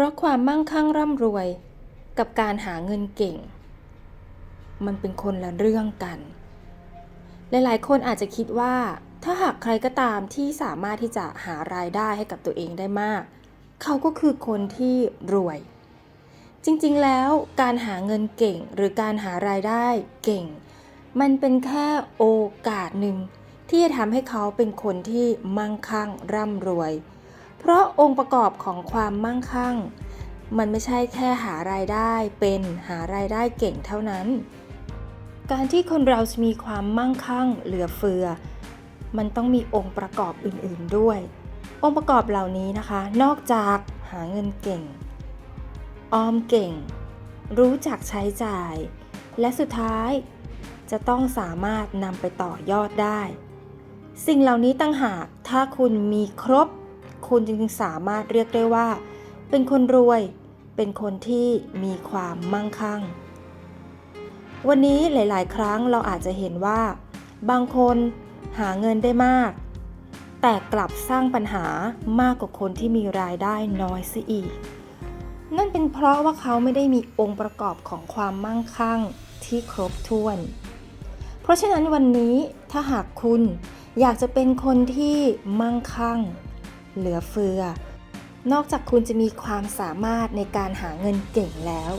ราะความมั่งคั่งร่ำรวย กับการหาเงินเก่ง มันเป็นคนละเรื่องกัน หลายๆ คนอาจจะคิดว่า ถ้าหากใครก็ตามที่สามารถที่จะหารายได้ให้กับตัวเองได้มาก เขาก็คือคนที่รวย จริงๆ แล้วการหาเงินเก่งหรือการหารายได้เก่ง มันเป็นแค่โอกาสหนึ่งที่จะทำให้เขาเป็นคนที่มั่งคั่งร่ำรวย เพราะองค์ประกอบของความมั่งคั่ง มันไม่ใช่แค่หารายได้เป็นหารายได้เก่งเท่านั้น การที่คนเราจะมีความมั่งคั่งเหลือเฟือ มันต้องมีองค์ประกอบอื่น ๆด้วย องค์ประกอบเหล่านี้นะคะ นอกจากหาเงินเก่ง ออมเก่ง รู้จักใช้จ่าย และสุดท้ายจะต้องสามารถนำไปต่อยอดได้ สิ่งเหล่านี้ตั้งหากถ้าคุณมีครบ คุณจึงสามารถเรียกได้ว่า เป็นคนรวย เป็นคนที่มีความมั่งคั่ง วันนี้หลาย ๆ ครั้งเราอาจจะเห็นว่า บางคนหาเงินได้มาก แต่กลับสร้างปัญหามากกว่าคนที่มีรายได้น้อยซะอีก นั่นเป็นเพราะว่าเขาไม่ได้มีองค์ประกอบของความมั่งคั่งที่ครบถ้วน เพราะฉะนั้นวันนี้ถ้าหากคุณอยากจะเป็นคนที่มั่งคั่ง เหลือเฟือ นอกจากคุณจะมีความสามารถในการหาเงินเก่งแล้ว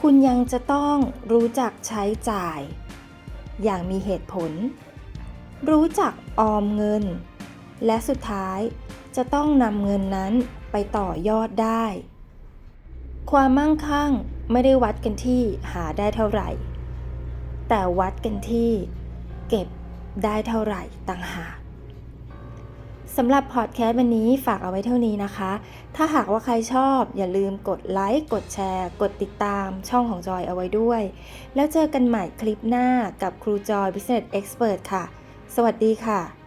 คุณยังจะต้องรู้จักใช้จ่าย อย่างมีเหตุผล รู้จักออมเงิน และสุดท้ายจะต้องนำเงินนั้นไปต่อยอดได้ ความมั่งคั่งไม่ได้วัดกันที่หาได้เท่าไหร่ แต่วัดกันที่เก็บได้เท่าไหร่ต่างหาก สำหรับพอดแคสต์วันนี้ฝากเอาไว้เท่านี้นะคะ ถ้าหากว่าใครชอบ อย่าลืมกดไลค์ กดแชร์ กดติดตามช่องของจอยเอาไว้ด้วย แล้วเจอกันใหม่คลิปหน้ากับครูจอย Business Expert ค่ะ สวัสดีค่ะ